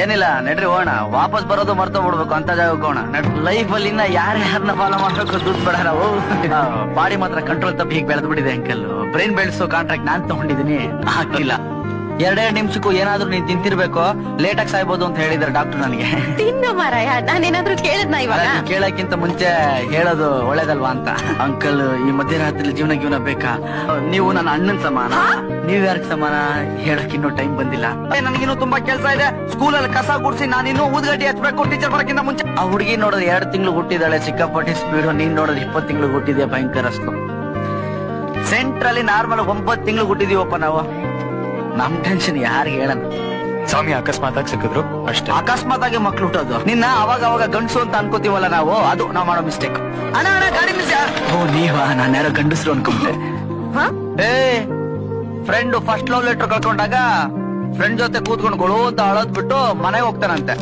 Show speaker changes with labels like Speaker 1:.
Speaker 1: ಏನಿಲ್ಲ, ನಡ್ರಿ ಹೋಗೋಣ. ವಾಪಸ್ ಬರೋದು ಮರ್ತೋ ಬಿಡ್ಬೇಕು ಅಂತ ಜಾಗಕ್ಕೆ ಹೋಗೋಣ. ಲೈಫ್ ಅಲ್ಲಿ ಇನ್ನ ಯಾರ್ಯಾರನ್ನ ಫಾಲೋ ಮಾಡ್ಬೇಕು, ದುಡ್ಡು ಬೇಡ ನಾವು ಬಾಡಿ ಮಾತ್ರ ಕಂಟ್ರೋಲ್ ತಪ್ಪಿ ಹೀಗೆ ಬೆಳೆದು ಬಿಟ್ಟಿದೆ ಅಂಕಲ್. ಬ್ರೈನ್ ಬೆಳೆಸೋ ಕಾಂಟ್ರಾಕ್ಟ್ ನಾನ್ ತಗೊಂಡಿದೀನಿ ಆಗ್ಲಿಲ್ಲ ಎರಡೆರಡು ನಿಮಿಷಕ್ಕೂ ಏನಾದ್ರೂ ನೀನ್ ತಿಂತಿರ್ಬೇಕು ಲೇಟ್ ಆಗಿ ಸಾಯ್ಬೋದು ಅಂತ ಹೇಳಿದ್ರೆ ಡಾಕ್ಟರ್ ನನಗೆ.
Speaker 2: ತಿನ್ನು ಮಾರಾಯ ನಾನೇನಾದ್ರೂ ಕೇಳದ್ನ ಇವಾಗ?
Speaker 1: ಕೇಳಕ್ಕಿಂತ ಮುಂಚೆ ಹೇಳೋದು ಒಳ್ಳೇದಲ್ವಾ ಅಂತ. ಅಂಕಲ್ ಈ ಮಧ್ಯರಾತ್ರಿ ಜೀವನ ಜೀವನ ಬೇಕಾ? ನೀವು ನನ್ನ ಅಣ್ಣನ್ ಸಮಾನ. ನೀವ್ ಯಾರಿಗೆ ಸಮಾನ? ಹೇಳಕ್ ಇನ್ನೂ ಟೈಮ್ ಬಂದಿಲ್ಲ. ನನಗಿನ್ನು ತುಂಬಾ ಕೆಲಸ ಇದೆ. ಸ್ಕೂಲಲ್ಲಿ ಕಸ ಗುಡ್ಸಿ ನಾನಿನ್ನೂ ಊದ್ಗಡ್ಡಿ ಹಚ್ಬೇಕು ಟೀಚರ್ ಬರಕ್ಕಿಂತ ಮುಂಚೆ. ಆ ಹುಡುಗಿ ನೋಡೋದು ಎರಡು ತಿಂಗಳು ಹುಟ್ಟಿದಾಳೆ. ಸಿಕ್ಕಾಪಟ್ಟಿ ಸ್ಪೀಡ್ ನೀನ್ ನೋಡೋದು ಇಪ್ಪತ್ತು ತಿಂಗಳು ಹುಟ್ಟಿದೆ ಭಯಂಕರ ಅಷ್ಟು. ಸೆಂಟ್ರಲ್ಲಿ ನಾರ್ಮಲ್ ಒಂಬತ್ತು ತಿಂಗಳು ಹುಟ್ಟಿದೀವಪ್ಪ ನಾವು. ನಮ್ ಟೆನ್ಷನ್ ಯಾರು ಹೇಳಣ
Speaker 3: ಸ್ವಾಮಿ ಅಕಸ್ಮಾತ್ ಆಗಿ ಸಿಕ್ಕಿದ್ರು? ಅಷ್ಟೇ.
Speaker 1: ಅಕಸ್ಮಾತ್ ಆಗಿ ಮಕ್ಳು ಹುಟ್ಟೋದು. ನಿನ್ನ ಅವಾಗ ಅವಾಗ ಗಂಡಸು ಅಂತ ಅನ್ಕೋತೀವಲ್ಲ ನಾವು ಅದು ನಾವ್ ಮಾಡೋ ಮಿಸ್ಟೇಕ್ ಅಣ್ಣ ಅಣ್ಣ ಗಾಡಿ ಮಿಸ್ ಓ ನೀವಾ? ನಾನು ಯಾರೋ ಗಂಡಸ್ರು ಅನ್ಕೊಂಡೆ.
Speaker 2: ಹ?
Speaker 1: ಏ ಫ್ರೆಂಡ್ ಫಸ್ಟ್ ಲವ್ ಲೆಟರ್ ಕಳ್ಕೊಂಡಾಗ ಫ್ರೆಂಡ್ ಜೊತೆ ಕೂತ್ಕೊಂಡು ಗೊಳು ಅಂತ ಅಳೋದ್ ಬಿಟ್ಟು ಮನೆಗೆ ಹೋಗ್ತಾನಂತೆ.